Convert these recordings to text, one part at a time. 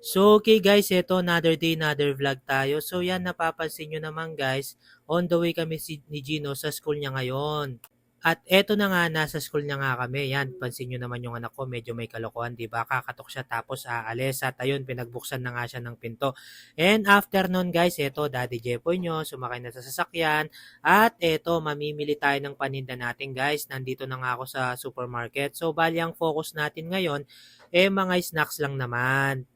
So, okay guys, ito another day, another vlog tayo. So, yan, napapansin nyo naman guys, on the way kami si, ni Gino sa school niya ngayon. At eto na nga, nasa school niya nga kami. Yan, pansin nyo naman yung anak ko, medyo may kalokohan, di ba? Kakatok siya tapos aalis. At ayun, pinagbuksan na nga siya ng pinto. And after nun guys, eto, Daddy Jepoy nyo, sumakay na sa sasakyan. At eto, mamimili tayo ng paninda natin guys. Nandito na nga ako sa supermarket. So, bali ang focus natin ngayon, eh mga snacks lang naman.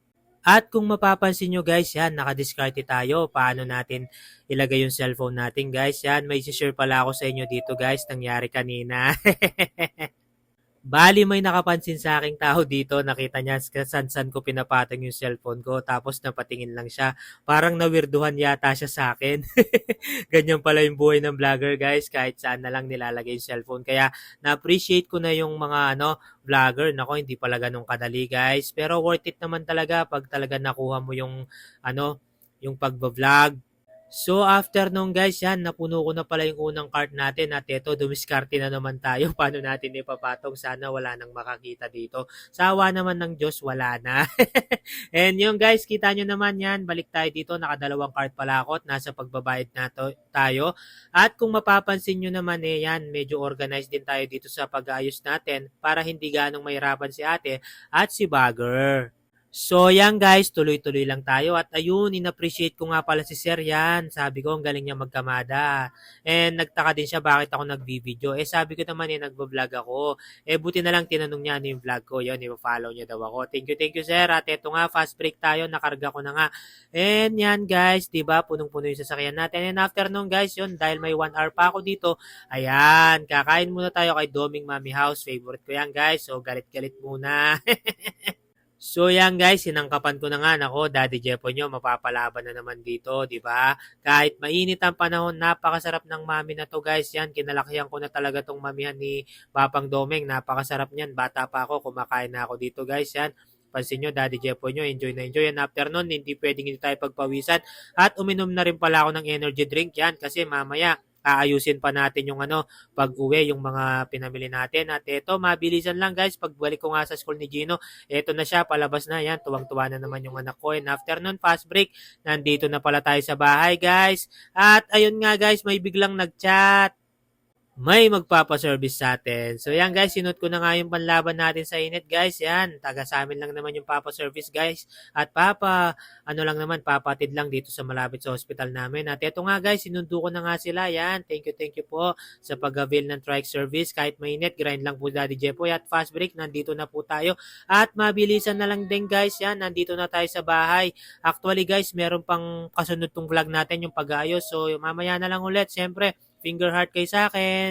At kung mapapansin nyo guys, yan, nakadiskarte tayo. Paano natin ilagay yung cellphone natin guys. Yan, may share pala ako sa inyo dito guys. Nangyari kanina. Bali, may nakapansin sa aking tao dito. Nakita niya san-san ko pinapatong yung cellphone ko. Tapos napatingin lang siya. Parang nawirduhan yata siya sa akin. Ganyan pala yung buhay ng vlogger guys. Kahit saan na lang nilalagay yung cellphone. Kaya na-appreciate ko na yung mga ano, vlogger. Nako, hindi pala ganun kadali guys. Pero worth it naman talaga pag talaga nakuha mo yung ano, yung pagbablog. So after nung guys, yan, napuno ko na pala yung unang cart natin at ito, dumiskarte na naman tayo. Paano natin ipapatong? Sana wala nang makakita dito. Sawa naman ng Diyos, wala na. And yung guys, kita nyo naman yan, balik tayo dito, nakadalawang cart pala ako at nasa pagbabayad na to, tayo. At kung mapapansin nyo naman eh, yan, medyo organized din tayo dito sa pag-ayos natin para hindi ganong mahirapan si ate at si Bagger. So, yan guys, tuloy-tuloy lang tayo. At ayun, in-appreciate ko nga pala si Sir yan. Sabi ko, ang galing niya magkamada. And nagtaka din siya bakit ako nag-video. Eh, sabi ko naman eh, nagbablog ako. Eh, buti na lang tinanong niya ano yung vlog ko. Yun, i-follow niya daw ako. Thank you, thank you Sir. At eto nga, fast break tayo. Nakarga ko na nga. And yan guys, di ba punong-puno yung sasakyan natin. And after nung guys, yun, dahil may 1 hour pa ako dito, ayan, kakain muna tayo kay Doming Mami House. Favorite ko yan guys. So, galit-galit muna. So yan guys, sinangkapan ko na nga nako, Daddy Jepo nyo, mapapalaban na naman dito, di ba? Kahit mainit ang panahon, napakasarap ng mami na to guys. Yan, kinalakihan ko na talaga tong mamihan ni Papang Domeng. Napakasarap niyan. Bata pa ako, kumakain na ako dito guys. Yan, pansin nyo, Daddy Jepo nyo, enjoy na enjoy. And after nun, hindi pwedeng hindi tayo pagpawisan. At uminom na rin pala ako ng energy drink yan kasi mamaya, aayusin pa natin yung ano, pag-uwi, yung mga pinamili natin. At eto, mabilisan lang guys, pagbalik ko nga sa school ni Gino, eto na siya, palabas na yan, tuwang-tuwa na naman yung anak ko. And after nun, fast break, nandito na pala tayo sa bahay guys. At ayun nga guys, may biglang nag-chat may magpapaservice sa atin. So yan guys, sinut ko na nga yung panlaban natin sa init guys. Yan, taga sa amin lang naman yung papaservice guys. At papa, ano lang naman, papatid lang dito sa malapit sa hospital namin. At eto nga guys, sinundo ko na nga sila. Yan, thank you, thank you po sa pag-avail ng trike service. Kahit mainit, grind lang po Daddy Jepoy. At fast break, nandito na po tayo. At mabilisan na lang din guys, yan, nandito na tayo sa bahay. Actually guys, meron pang kasunod tong vlog natin yung pag-ayos. So mamaya na lang ulit, syempre, finger heart kayo sa akin.